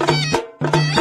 Música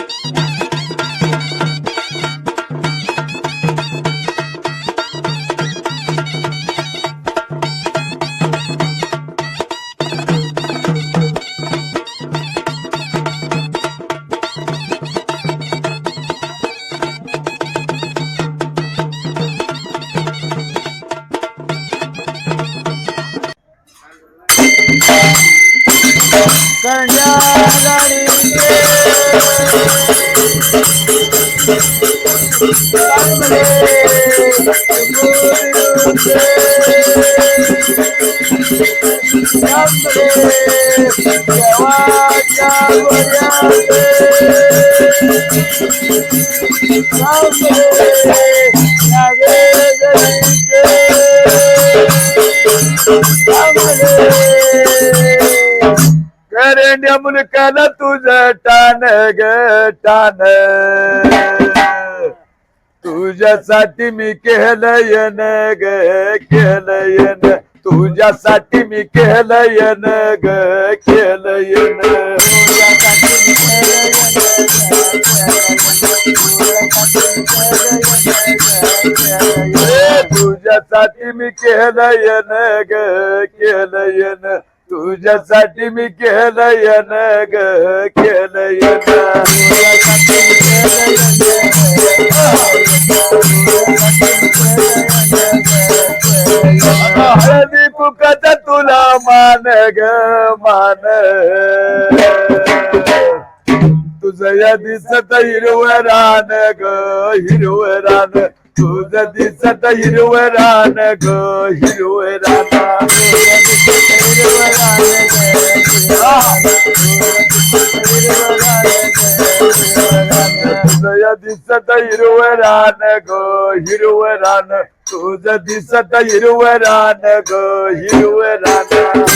करण्या मुलकाला तुझं टान ग टान तुझ्यासाठी मी केलंयन ग केलंयन तुझ्यासाठी मी केलंयन ग केलंयन ए, तुझ्यासाठी मी केलं येन ग केलं येन तुझ्यासाठी मी केलं येन ग केलंयन हळदी तुझं या दिसत हिरवं रान ग हिरवं रान तुझं दिसत हिरवं रान ग हिरवं रान तुझं या दिसत हिरवं रान ग हिरवं रान तुझं दिसत हिरवं रान ग हिरवं रान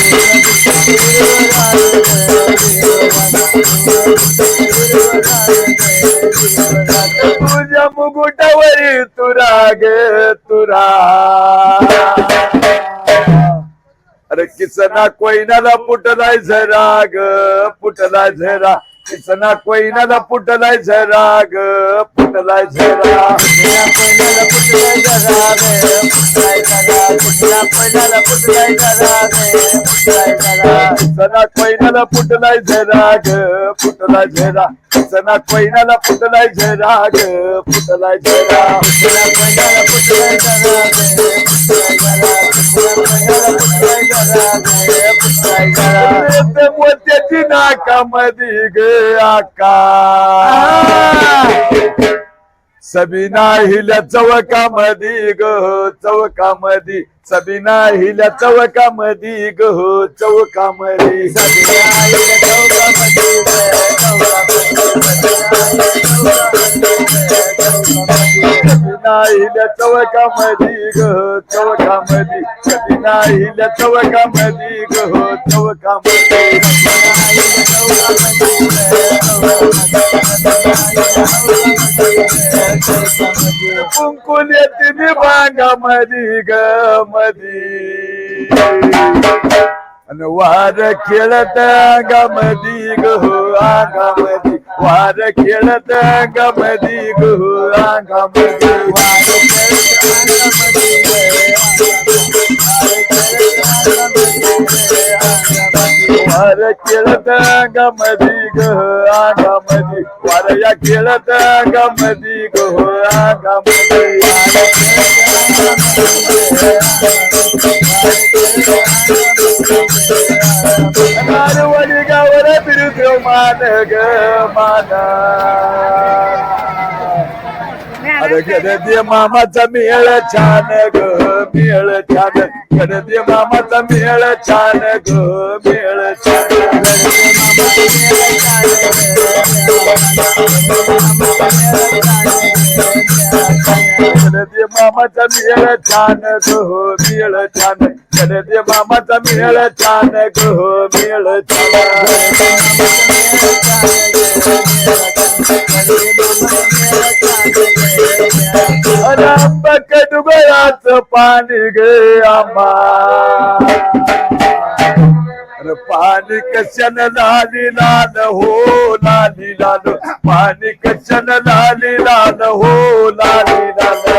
तुझ्या मुकुटावरी तुरा ग तुरा अरे किसना कोयनाला पुटलाय झरा ग पुटलाय झरा. किसना कोयनाला पुटलाय झराग ग पुटलाय झरा किसना कोयनाला पुटलाय झरा ग पुटलाय झरा किसना कोयनाला पुटलाय झरा ग पुटलाय झरा ते मोत्याची नाकामधी ग. आका सबीना हिल्या चवकामधी ग चवकामधी सबीना हिल्या चवकामधी ग चवकामधी सबीना हिल्या चवकामधी ग चवकामधी सबीना हिल्या चवकामधी ग चवकामधी कुंकुल येते ग मधी आणि वार खेळत गमदी ग गमदी वार खेळत गमदी ग गमदी वार खेळत गमदी ग अंगामधी वार या खेळत अंगामधी ग अंगामधी नारवडी गावर फिरतो मान ग मान अरे गणदे मामाचा मेळ छान ग मेळ छान. गणदे मामाचा मेळ छान ग मेळ छान. गणदे मामाचा मेळ छान ग मेळ छान. गणदे मामाचा मेळ छान ग मेळ छान. रामबक डुबळाच पाणी गे आम्हा. पाणी कशन लाली लाल हो लाली लाल. पाणी कशन लाली लाल हो लाली लाल.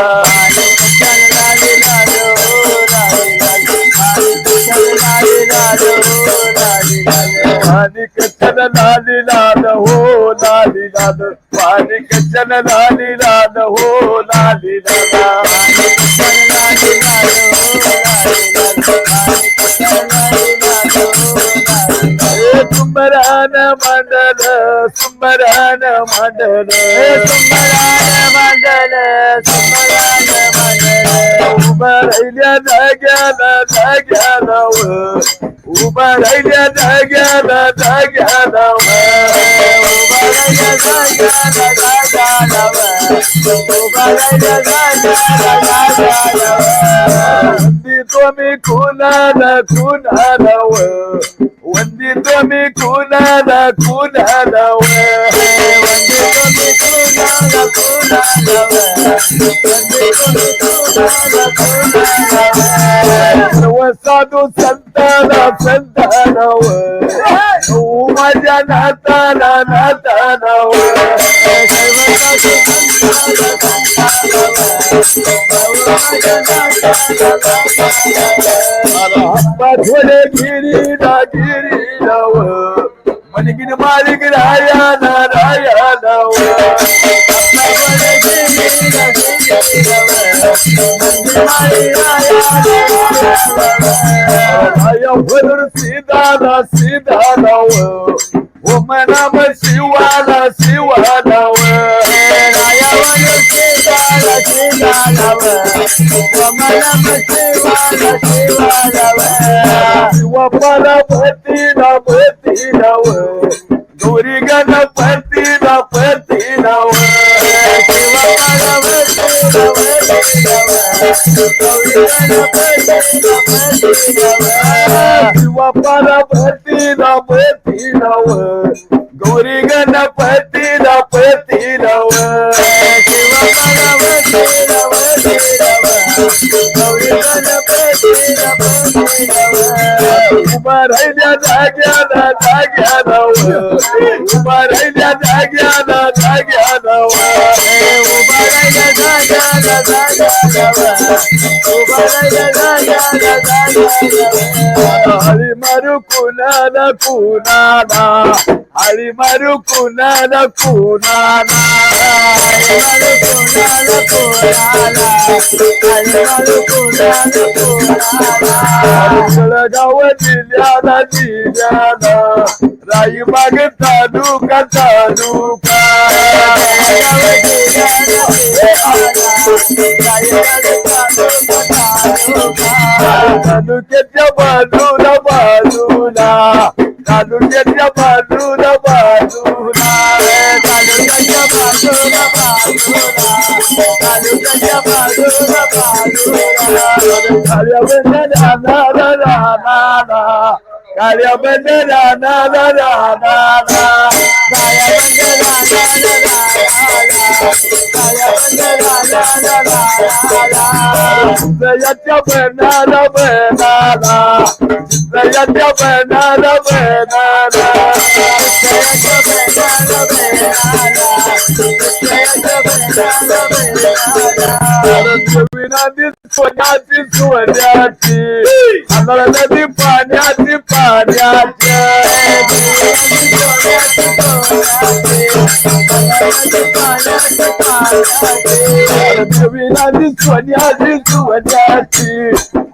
पाणी कशन लाली लाल हो लाली लाल. पाणी कशन लाली लाल हो लाली लाल. सुमरान मंडल सुमरान मंडल सुमरान मंडल. उभा राहिल्या जाग्याला जाग्याला व. उभा राहिल्या जाग्याला जाग्याला व. वंदी तुम्ही कुणाला कुणाला व. वंदी तुम्ही कुणाला कुणाला व. सर्व साधू संताला संताला व. तू माझ्या नाताला नाताला व. हप्पा थोडे गिरीला गिरीला व. मनगिन मालिक राया ना राया ना व. राया भरून सीधाला सीधाला व. ओम नम शिवाला शिवाला शिवपाला पतीला पतीला व. गौरी गणपतीला पतीला व. उभा राहिल्या जाग्याला जाग्याला व. उभा राहिल्या जाग्याला जाग्याला व. हळी मारू कुणाला कुणाला हळी హరి మరుకుల गाव जिल्ह्याला जिल्ह्याला राई माग तालुका तालुका तालुक्याच्या बाजूला बाजूला तालुक्याच्या बाजूला बाजूला तालुक्याच्या बाजूला बाजूला कार्याबंद राहणार राहणार कार्याबंद राहणार राहणार जयाच्या बनाला बनाला जयाच्या बनाला बनाला विनादी सोन्याची सोन्याची आम्हाला नदी पाण्याची पाण्याची विनादी सोन्याची सोन्याची आम्हाला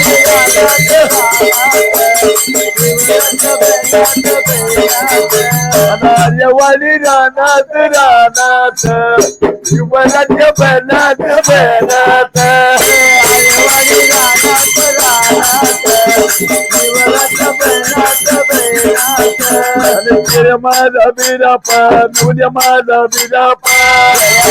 जीवनाच्या बनात बनात. अनार्यवाडी रानात रानात जीवनाच्या बनात. बनात आणि जय माझा बिरापा नवऱ्या माझा बिरापा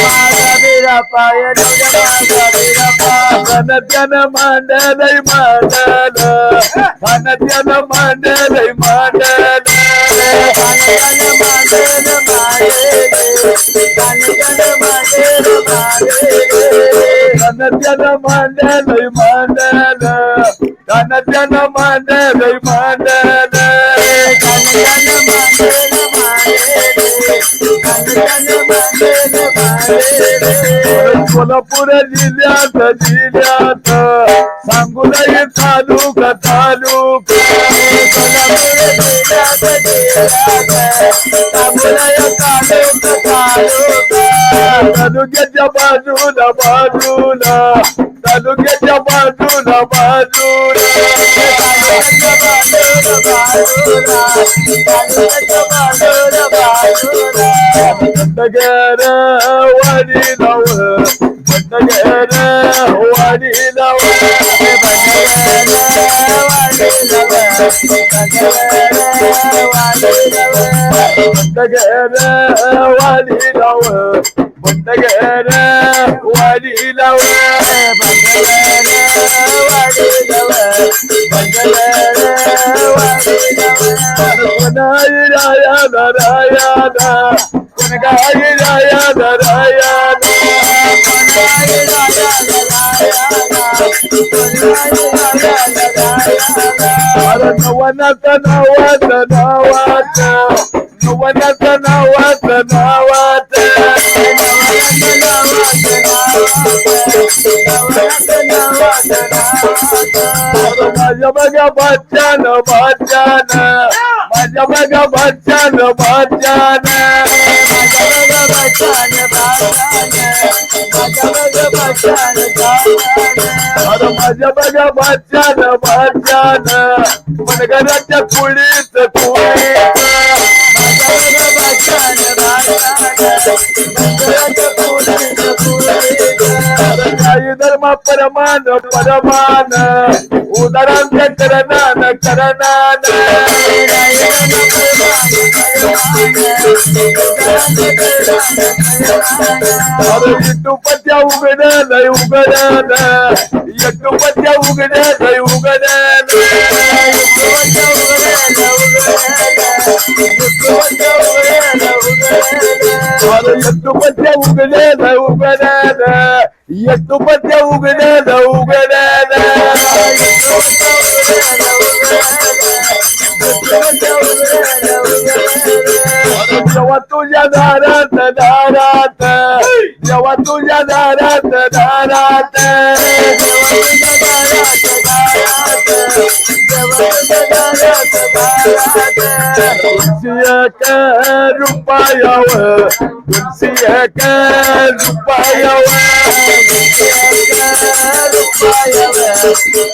माझा बिरापा या नवऱ्या माझा बिरापा त्यानं मांडलय मांडल त्यानं मांडलय मांडल कानकान मांडल मांडले कानकान मांडल मांडले त्यानं मांडलय मांडल त्यानं मांडलय कोल्हापूर कानकान मांडल मांडले कानकान मांडल मांडले सोलापूर जिल्ह्यात जिल्ह्यात सांगू नाही तालुका तालुका तालुक्याच्या बाजूला बाजूला तालुक्याच्या बाजूला बाजूला والنجارة وليلوها والنجارة وليلوها والنجارة وليلوها والنجارة وليلوها लाव बंडगर वाडी लाव कोणाई राया नारायणा कोण गाई नवनाथ नावात नावात नवनाथ नावात नावात अरे माझ्या बघा बच्चान बच्चान. माझ्या बघा बच्चान बच्चान. माझ्या बघा बच्चान बच्चान. मनगराच्या कुळीत कुळीत काही परमान परमान उदारांच्या करणान करणान अरे इटूपत्या उघड लय उघड इटूपत्या उघड लय उघड अरे इटूपत्या उघड लय उघड इटूपत्या उघड लय उघड जेव्हा तुझ्या दारात दारात जेव्हा तुझ्या दारात दारात. रुपयावर Se é grande o pai, eu levo. Se é grande o pai, eu levo. Se é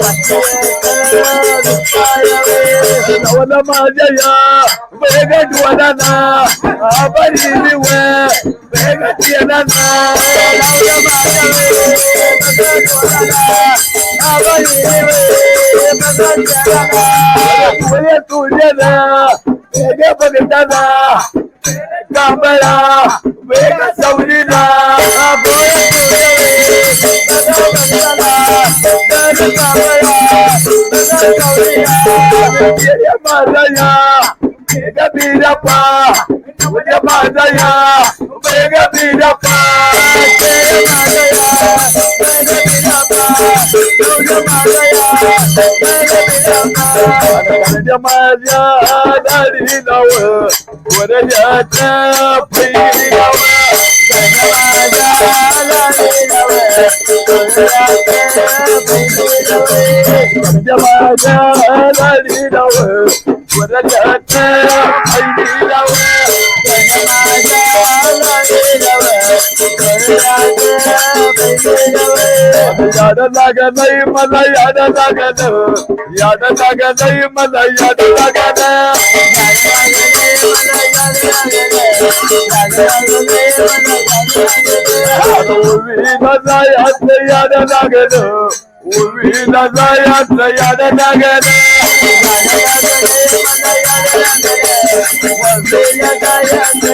grande o pai, eu levo. Não anda mais, aí, ó. Pega de uma daná. A barilha, ué. Pega तुझे तुझे ना वेग बघताना कांबळा वेग सवरीला माझा वेग बिरपा माझा या माझ्या दारी नाव वरजाच्या पैरी नाव माझ्या दारी नाव वरजाच्या पैरी नाव याद लाग नाही मला याद लागत याद लाग नाही मला याद लागत उभी जायात याद लागत उभी जायात याद लागत बेल्या गायात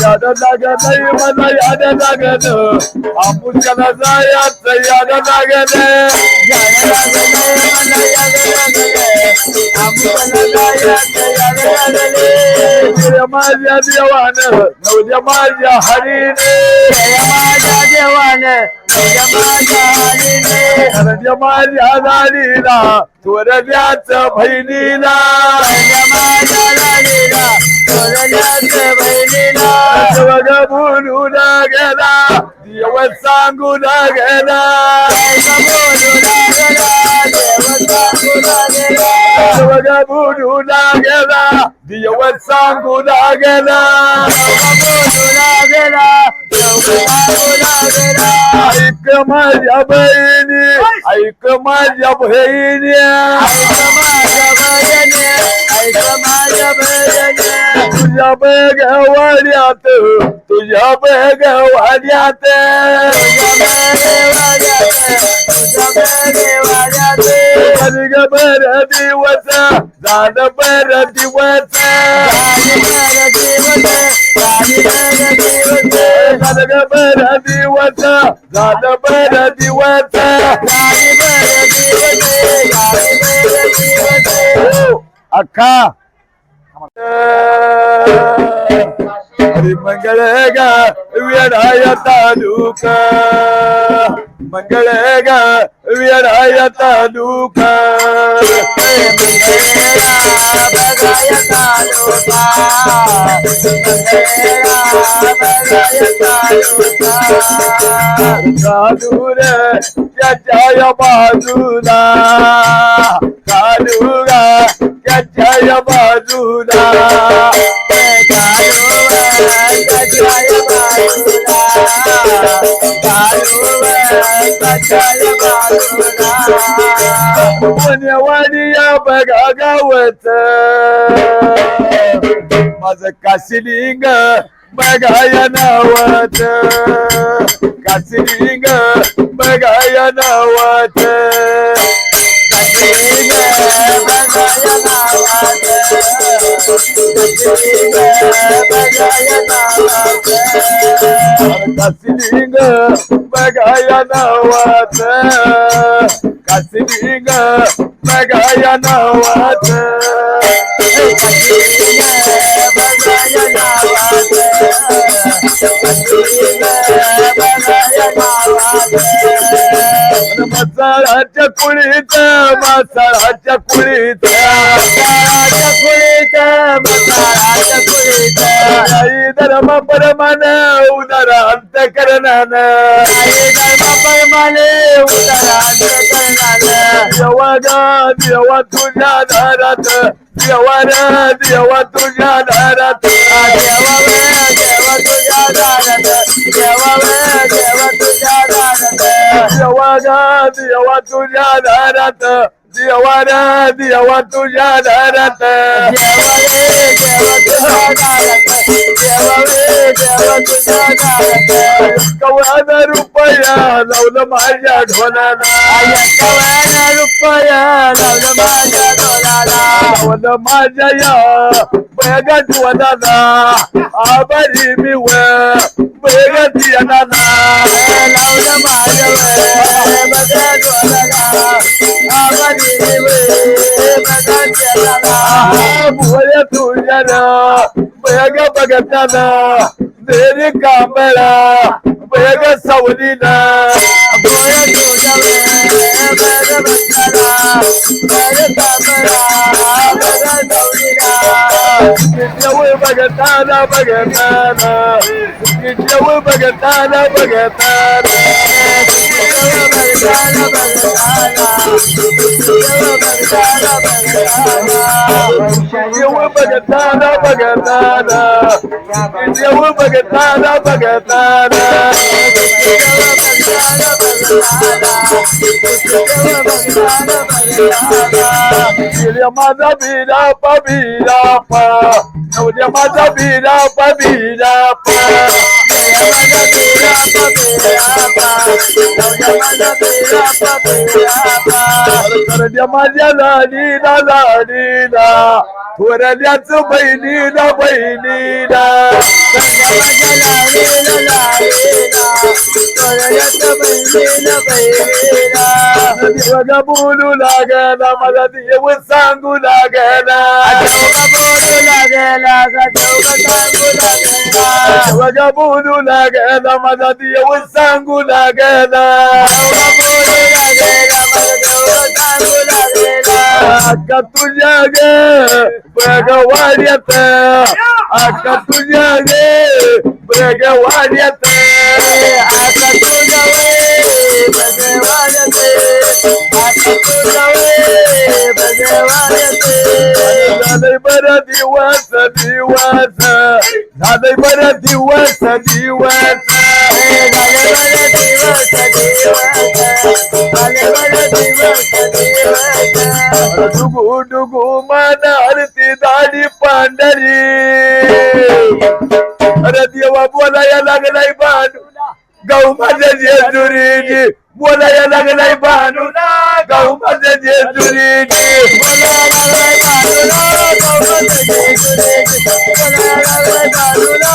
याद लागत मला याद लागत आपुष्याला जायचं याद लागत गाणं लागले मला याद लागले आम्हाला माझ्या देवानं नवद्या माझ्या हरीने माझ्या देवाने माझ्या माझ्या दाडीला थोरल्याच बहिणीला. माझ्या लालीला थोरल्याच बहिणीला. बघ बोलून गेला दिवस सांगून गेला देव सांगू लागला बघ गेला दिवस गेला बोलू लागला ऐक माझ्या बहिणी ऐक माझ्या बहिणी ऐक माझ्या भजने ऐक माझ्या तुझ्या बेगवाड्यात तुझ्या बेगवाड्यात बर दिवस झालं बर दिवस. झालं ग बर दिवस झालं बर दिवस. हो, अख्खा हरी मंगळ ग वेडाय तालुक मंगळ तालुका वेडाय तालुक कालूर त्याच्या बाजूला कालूगा त्याच्या बाजूला पुण्यवाडिया बघा गावत माझ काशिलिंग बघाया नावत काशिलिंग बघाया Kasilinga magaya na wata Kasilinga magaya na wata Kasilinga magaya na wata Kasilinga magaya na wata मसाळाच्या कुळीत मसाळाच्या कुळीत. आई धर्म परमान उदर अंत करणान देवा ग देवा तुझ्या दारात देवा रे देवा तुझ्या दारात देवा ग देवा तुझ्या दारात देवा रे देवा तुझ्या दारात. कवळा रुपया लावलं माझ्या ढोलाला. लावलं माझ्या या Bega to another. believe me well. Bega to another. And now the Maya well. Bega to another. Abadi me well. Bega to another. Boya to another. Bega Bagatana. Very Kamala. Bega Saudina. बघताना बघताना. जेव बघताना बघताना. जेव बघताना बघताना. जेव बघताना बघताना. गेल्या माझा बिरापा बिरापा नवऱ्या माझा बिरापा बिरापा करड्या माझ्या लाडीला लाडीला थोरल्याच बहिणीला बहिणीला. माझ्या लाडीला लाडीला थोरल्याच बहिणीला बहिणीला देवगा बोलू लागला मला देव सांगू लागला बोलू लागला का सांगू लागला देवगा बोलू लागला माझा देव सांगू लागला देवगा बोलू लागला मला देवगा सांगू लागला अक्का तुझ्या गे बगवाड्यात अक्का तुझ्या गे बगवाड्यात आता तुझ्या आता झालंय दिवस दिवस झालंय बर दिवस दिवस झाले बरं दिवस दिवस झाले बरं दिवस दिवस डुगू डुगू मान आरती दाढी पांढरी. देवा बोलाया लागलाय बानू गाऊ माझ्या जेजुरीजी बोलाया लागलाय बानू गाऊ माझ्या जेजुरीजी बोला लागलाय बाजूला गवत जेजुरीची बोला लागलाय बाजूला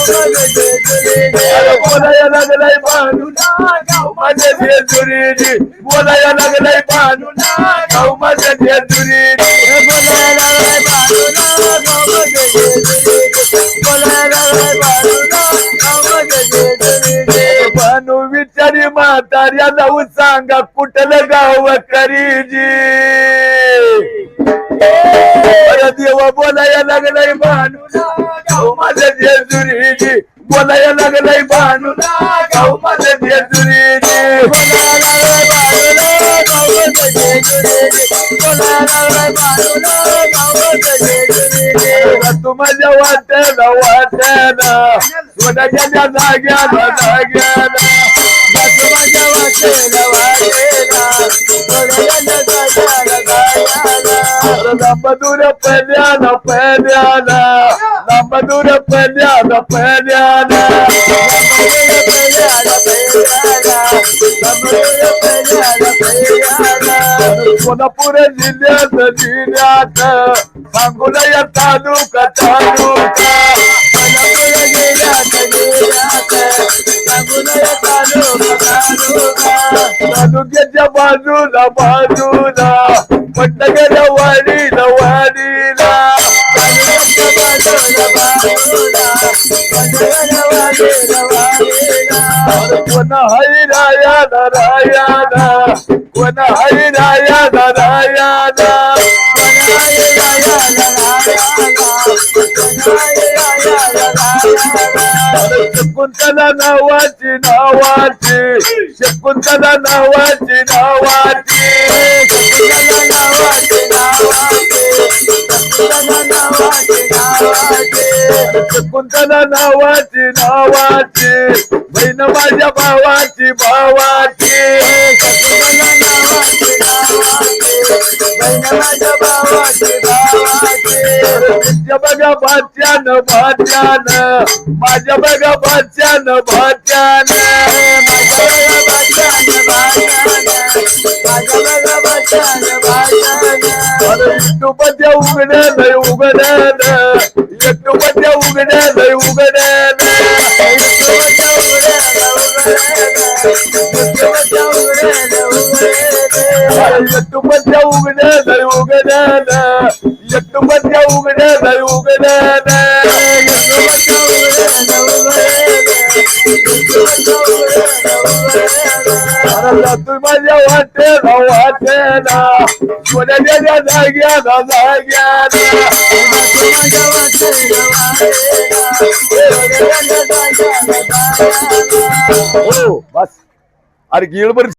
गवत जेजुरीची बोलाया लागलाय बानू गाऊ माझ्या जेजुरीजी बोलाया लागलाय बानू गाऊ माझ्या जेजुरीजी बोला लागलाय बाजूला गवत जेजुरीची बानू विचारी म्हाताऱ्या जाऊ सांगा कुठलं गाव करीजी अरे देवा बोलाया लागलाय बानू गाव माझ्या जेजुरीजी बोलाया लागलाय बानू गाव माझ्या जेजुरीजी तू माझ्या वाट्याला वाट्याला जाग्याला जाग्याला. माझ्या वाटेला वाटेला थोड्या जाग्याला जाग्याला लांबदूर पल्याला पल्याला लांबदूर पल्याला पल्याला कोल्हापूर जिल्ह्यात जिल्ह्यात सांगोला तालुका तालुका तालुक्याच्या बाजूला बाजूला. पट्टगऱ्या वाडीला वाडीला कोण हरी रायाला रायाला? कोण हरी रायाला रायाला? शकुंतला नावाची नावाची. शकुंतला नावाची नावाची. शकुंतला नावाची नावाची. बहीण माझ्या भावाची भावाची. माझ्या बघा भाच्यान भाच्यान माझ्या बघा भाच्यान भाच्यान युट्यूबच्या उघड्यान उघड्यान युट्यूबच्या उघड्यान उघड्यान युट्यूबच्या उघड्यान उघड्यान युट्यूबच्या उघड्यान उघड्यान तू माझ्या वाटेला वाटेला सोन्याच्या जाग्याला जाग्याला हो बस। अरे गिळभर